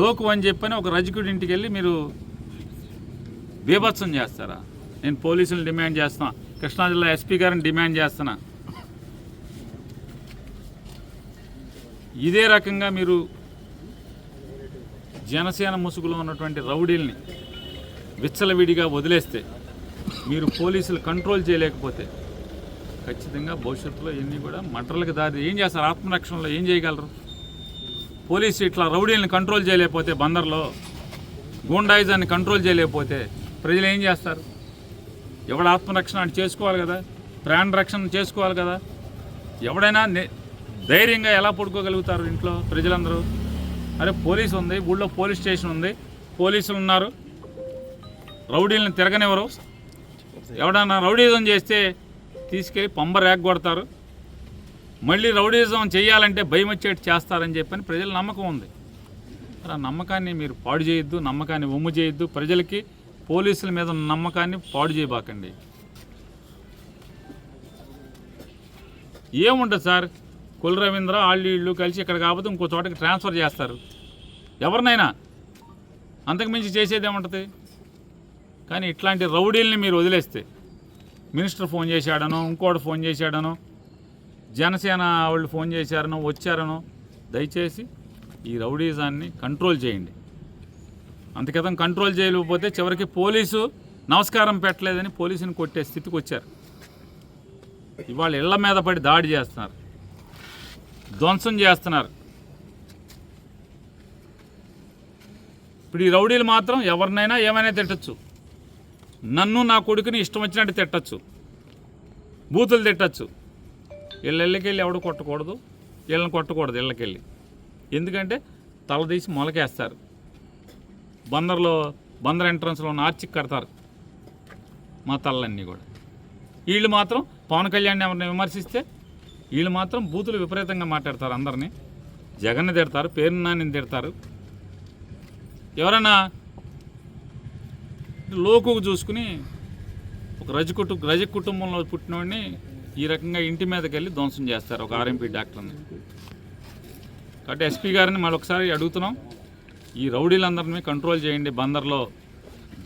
లోకు అని చెప్పని ఒక రజకుడి ఇంటికి వెళ్ళి మీరు బీభత్సం చేస్తారా? నేను పోలీసులు డిమాండ్ చేస్తున్నా. కృష్ణా జిల్లా ఎస్పీ గారిని డిమాండ్ చేస్తున్నా. ఇదే రకంగా మీరు జనసేన ముసుగులో ఉన్నటువంటి రౌడీల్ని విచ్చలవిడిగా వదిలేస్తే మీరు పోలీసులు కంట్రోల్ చేయలేకపోతే ఖచ్చితంగా భవిష్యత్తులో ఇవన్నీ కూడా మంటలకు దారి ఏం చేస్తారు? ఆత్మరక్షణలో ఏం చేయగలరు? పోలీసు ఇట్లా రౌడీలను కంట్రోల్ చేయలేకపోతే బందర్లో గూండాయిజాన్ని కంట్రోల్ చేయలేకపోతే ప్రజలు ఏం చేస్తారు? ఎవడ ఆత్మరక్షణ అంటే చేసుకోవాలి కదా? ప్రాణ రక్షణ చేసుకోవాలి కదా? ఎవడైనా ధైర్యంగా ఎలా పడుకోగలుగుతారు ఇంట్లో ప్రజలందరూ? అరే పోలీసు ఉంది ఊళ్ళో పోలీస్ స్టేషన్ ఉంది పోలీసులు ఉన్నారు. రౌడీలను తిరగనివ్వరు. ఎవడన్నా రౌడీజం చేస్తే తీసుకెళ్ళి పంబ ర్యాక్ కొడతారు. మళ్ళీ రౌడీజం చేయాలంటే భయం వచ్చేట్టు చేస్తారని చెప్పని ప్రజల నమ్మకం ఉంది. మరి ఆ నమ్మకాన్ని మీరు పాడు చేయొద్దు నమ్మకాన్ని ఒమ్ము చేయొద్దు. ప్రజలకి పోలీసుల మీద ఉన్న నమ్మకాన్ని పాడు చేయబాకండి. ఏముండదు సార్? కుల రవీంద్ర వాళ్ళు వీళ్ళు కలిసి ఇక్కడ కాకపోతే ఇంకో చోటకి ట్రాన్స్ఫర్ చేస్తారు. ఎవరినైనా? అంతకుమించి చేసేది ఏముంటుంది? కానీ ఇట్లాంటి రౌడీల్ని మీరు వదిలేస్తే మినిస్టర్ ఫోన్ చేశాడనో ఇంకోటి ఫోన్ చేశాడనో జనసేన వాళ్ళు ఫోన్ చేశారనో వచ్చారనో దయచేసి ఈ రౌడీజాన్ని కంట్రోల్ చేయండి. అంతకితం కంట్రోల్ చేయలేకపోతే చివరికి పోలీసు నమస్కారం పెట్టలేదని పోలీసుని కొట్టే స్థితికి వచ్చారు. ఇవాళ ఇళ్ళ మీద పడి దాడి చేస్తున్నారు. ధ్వంసం చేస్తున్నారు. ఇప్పుడు ఈ రౌడీలు మాత్రం ఎవరినైనా ఏమైనా తిట్టచ్చు. నన్ను నా కొడుకుని ఇష్టం వచ్చినట్టు తిట్టచ్చు. బూతులు తిట్టచ్చు. వీళ్ళ ఇళ్ళకెళ్ళి ఎవడు కొట్టకూడదు వీళ్ళని కొట్టకూడదు ఇళ్ళకెళ్ళి. ఎందుకంటే తలదీసి మొలకేస్తారు. బందర్లో బందర్ ఎంట్రన్స్లో ఉన్న ఆర్చికి కడతారు మా తలలన్నీ కూడా. వీళ్ళు మాత్రం పవన్ కళ్యాణ్ ఎవరిని విమర్శిస్తే వీళ్ళు మాత్రం బూతులు విపరీతంగా మాట్లాడతారు అందరినీ. జగన్ని తిడతారు పేరు నాన్నని తిడతారు. ఎవరైనా లోకుకు చూసుకుని ఒక రజ కుటు రజ కుటుంబంలో పుట్టినవాడిని ఈ రకంగా ఇంటి మీదకి వెళ్ళి ధ్వంసం చేస్తారు ఒక ఆర్ఎంపీ డాక్టర్ని. కాబట్టి ఎస్పీ గారిని మరొకసారి అడుగుతున్నాం ఈ రౌడీలందరినీ కంట్రోల్ చేయండి. బందర్లో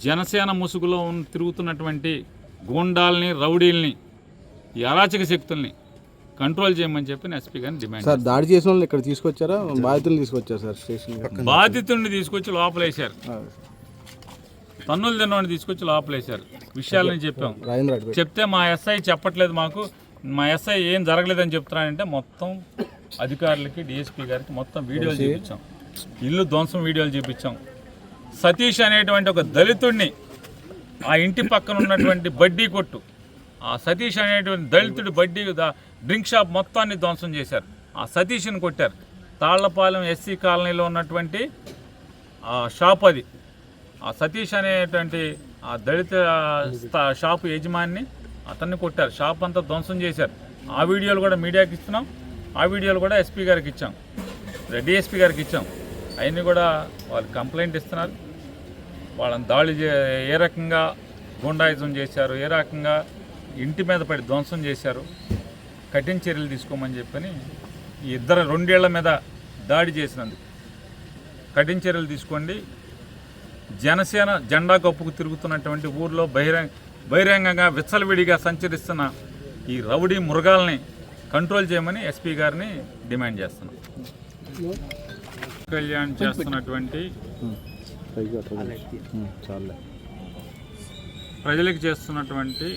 జనసేన ముసుగులో ఉన్న తిరుగుతున్నటువంటి గూండాల్ని రౌడీల్ని ఈ అరాచక శక్తుల్ని కంట్రోల్ చేయమని చెప్పి ఎస్పీ గారిని డిమాండ్ సార్ దాడి చేసిన వాళ్ళని ఇక్కడ తీసుకొచ్చారా? బాధితులు తీసుకొచ్చారు సార్ స్టేషన్ బాధితుడిని తీసుకొచ్చి లోపలేశారు. తన్నులు తిన్నవాడిని తీసుకొచ్చి లోపలేశారు. విషయాలని చెప్పాం. చెప్తే మా ఎస్ఐ చెప్పట్లేదు మాకు. మా ఎస్ఐ ఏం జరగలేదని చెప్తున్నాడంటే మొత్తం అధికారులకి డిఎస్పీ గారికి మొత్తం వీడియోలు చూపించాం. ఇల్లు ధ్వంసం వీడియోలు చూపించాం. సతీష్ అనేటువంటి ఒక దళితుడిని ఆ ఇంటి పక్కన ఉన్నటువంటి బడ్డీ కొట్టు ఆ సతీష్ అనేటువంటి దళితుడి బడ్డీ డ్రింక్ షాప్ మొత్తాన్ని ధ్వంసం చేశారు. ఆ సతీష్ని కొట్టారు. తాళ్ళపాలెం ఎస్సీ కాలనీలో ఉన్నటువంటి ఆ షాప్ అది. ఆ సతీష్ అనేటువంటి ఆ దళిత షాపు యజమాని అతన్ని కొట్టారు. షాప్ అంతా ధ్వంసం చేశారు. ఆ వీడియోలు కూడా మీడియాకి ఇస్తున్నాం. ఆ వీడియోలు కూడా ఎస్పీ గారికి ఇచ్చాం. డిఎస్పీ గారికి ఇచ్చాం. అవన్నీ కూడా వాళ్ళు కంప్లైంట్ ఇస్తున్నారు. వాళ్ళని దాడి చే ఏ రకంగా గుండాయిజం చేశారు ఏ రకంగా ఇంటి మీద పడి ధ్వంసం చేశారు కఠిన చర్యలు తీసుకోమని చెప్పని ఈ ఇద్దరు రెండేళ్ళ మీద దాడి చేసినందుకు కఠిన చర్యలు తీసుకోండి. జనసేన జెండా కప్పుకు తిరుగుతున్నటువంటి ఊర్లో బహిరంగ బహిరంగంగా విచ్చలవిడిగా సంచరిస్తున్న ఈ రౌడీ మృగాల్ని కంట్రోల్ చేయమని ఎస్పీ గారిని డిమాండ్ చేస్తున్నాం. కళ్యాణ్ చేస్తున్నటువంటి ప్రజలకు చేస్తున్నటువంటి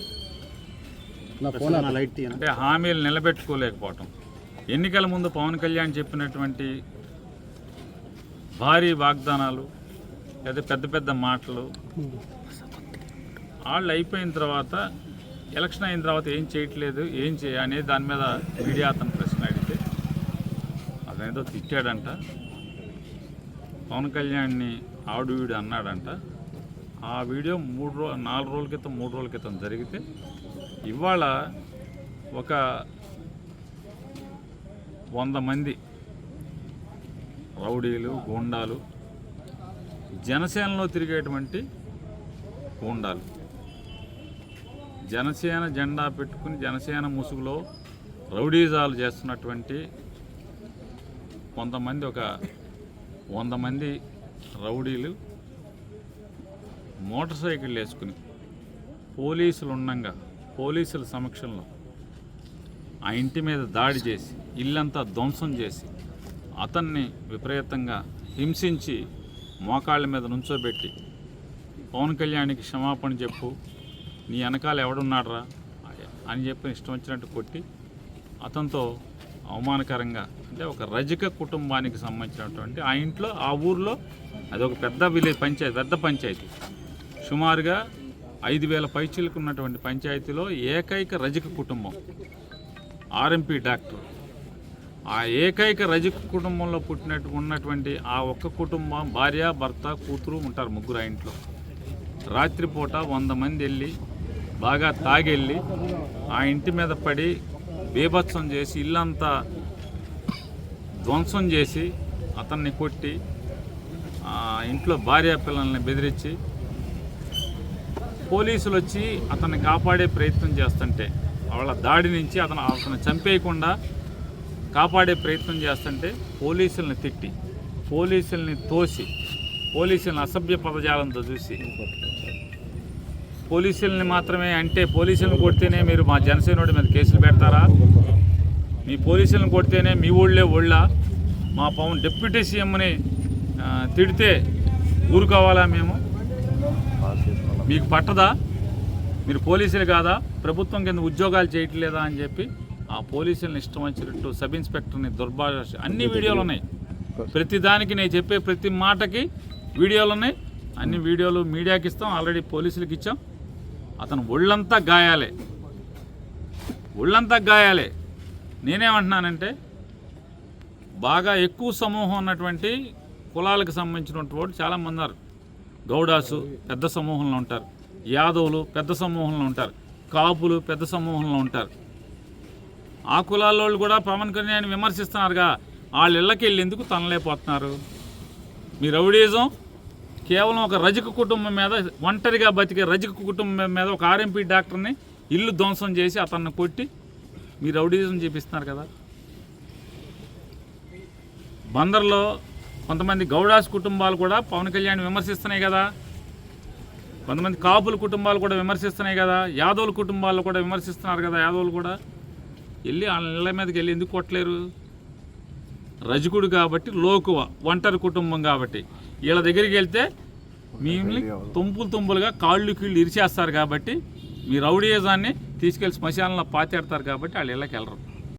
అంటే హామీలు నిలబెట్టుకోలేకపోవటం. ఎన్నికల ముందు పవన్ కళ్యాణ్ చెప్పినటువంటి భారీ వాగ్దానాలు లేదా పెద్ద పెద్ద మాటలు. వాళ్ళు అయిపోయిన తర్వాత ఎలక్షన్ అయిన తర్వాత ఏం చేయట్లేదు ఏం చేయ అనేది దాని మీద మీడియా అతను ప్రశ్న అడిగితే అదేదో తిట్టాడంట. పవన్ కళ్యాణ్ని ఆడు వీడు అన్నాడంట. ఆ వీడియో మూడు రో నాలుగు రోజుల క్రితం మూడు రోజుల క్రితం జరిగితే ఇవాళ ఒక వంద మంది రౌడీలు గోండాలు జనసేనలో తిరిగేటువంటి గూండాలు జనసేన జెండా పెట్టుకుని జనసేన ముసుగులో రౌడీజాలు చేస్తున్నటువంటి కొంతమంది ఒక వంద మంది రౌడీలు మోటార్ సైకిల్ వేసుకుని పోలీసులు ఉండంగా పోలీసుల సమక్షంలో ఆ ఇంటి మీద దాడి చేసి ఇల్లంతా ధ్వంసం చేసి అతన్ని విపరీతంగా హింసించి మోకాళ్ళ మీద నుంచోబెట్టి పవన్ కళ్యాణ్కి క్షమాపణ చెప్పు నీ వెనకాల ఎవడున్నాడ్రా? అని చెప్పి ఇష్టం వచ్చినట్టు కొట్టి అతనితో అవమానకరంగా అంటే ఒక రజక కుటుంబానికి సంబంధించినటువంటి ఆ ఇంట్లో ఆ ఊర్లో అది ఒక పెద్ద విలేజ్ పంచాయతీ పెద్ద పంచాయతీ. సుమారుగా ఐదు వేల పైచీలకు ఉన్నటువంటి పంచాయతీలో ఏకైక రజక కుటుంబం ఆర్ఎంపీ డాక్టర్. ఆ ఏకైక రజక కుటుంబంలో పుట్టినట్టు ఉన్నటువంటి ఆ ఒక్క కుటుంబం భార్య భర్త కూతురు ఉంటారు ముగ్గురు ఆ ఇంట్లో. రాత్రిపూట వంద మంది వెళ్ళి బాగా తాగెళ్ళి ఆ ఇంటి మీద పడి బీభత్సం చేసి ఇల్లంతా ధ్వంసం చేసి అతన్ని కొట్టి ఆ ఇంట్లో భార్య పిల్లల్ని బెదిరించి పోలీసులు వచ్చి అతన్ని కాపాడే ప్రయత్నం చేస్తుంటే వాళ్ళ దాడి నుంచి అతను అతను చంపేయకుండా కాపాడే ప్రయత్నం చేస్తుంటే పోలీసుల్ని తిట్టి పోలీసుల్ని తోసి పోలీసులను అసభ్య పదజాలంతో చూసి పోలీసుల్ని మాత్రమే అంటే పోలీసులను కొడితేనే మీరు మా జనసేనుడి మీద కేసులు పెడతారా? మీ పోలీసులను కొడితేనే మీ ఊళ్ళే ఒళ్ళ? మా పవన్ డిప్యూటీ సీఎంని తిడితే ఊరుకోవాలా మేము? మీకు పట్టదా? మీరు పోలీసులు కాదా? ప్రభుత్వం కింద ఉద్యోగాలు చేయట్లేదా అని చెప్పి ఆ పోలీసులను ఇష్టం వచ్చినట్టు సబ్ ఇన్స్పెక్టర్ని దుర్భాష అన్ని వీడియోలు ఉన్నాయి. ప్రతి దానికి నేను చెప్పే ప్రతి మాటకి వీడియోలు ఉన్నాయి. అన్ని వీడియోలు మీడియాకి ఇస్తాం. ఆల్రెడీ పోలీసులకు ఇచ్చాం. అతను ఒళ్ళంతా గాయాలే. ఒళ్ళంతా గాయాలే. నేనేమంటున్నానంటే బాగా ఎక్కువ సమూహం ఉన్నటువంటి కులాలకు సంబంధించినటువంటి వాళ్ళు చాలామంది ఉన్నారు. గౌడాసు పెద్ద సమూహంలో ఉంటారు. యాదవులు పెద్ద సమూహంలో ఉంటారు. కాపులు పెద్ద సమూహంలో ఉంటారు. ఆ కులాల వాళ్ళు కూడా పవన్ కళ్యాణ్ విమర్శిస్తున్నారుగా. వాళ్ళ ఇళ్ళకి వెళ్ళేందుకు తనలేకపోతున్నారు? మీ రౌడీజం కేవలం ఒక రజక కుటుంబం మీద ఒంటరిగా బతికే రజక కుటుంబం మీద ఒక ఆర్ఎంపీ డాక్టర్ని ఇల్లు ధ్వంసం చేసి అతన్ని కొట్టి మీ రౌడీజం చేపిస్తున్నారు కదా. బందర్లో కొంతమంది గౌడాస్ కుటుంబాలు కూడా పవన్ కళ్యాణ్ విమర్శిస్తున్నాయి కదా. కొంతమంది కాపుల కుటుంబాలు కూడా విమర్శిస్తున్నాయి కదా. యాదవుల కుటుంబాలు కూడా విమర్శిస్తున్నారు కదా యాదవులు కూడా. వెళ్ళి వాళ్ళ ఇళ్ళ మీదకి వెళ్ళి ఎందుకు కొట్టలేరు? రజకుడు కాబట్టి లోకువ ఒంటరి కుటుంబం కాబట్టి. వీళ్ళ దగ్గరికి వెళ్తే మిమ్మల్ని తుంపులు తుంపులుగా కాళ్ళు కీళ్ళు ఇరిచేస్తారు కాబట్టి మీ రౌడీయజాన్ని తీసుకెళ్ళి శ్మశానంలో పాతేడతారు కాబట్టి వాళ్ళు ఇళ్ళకి వెళ్ళరు.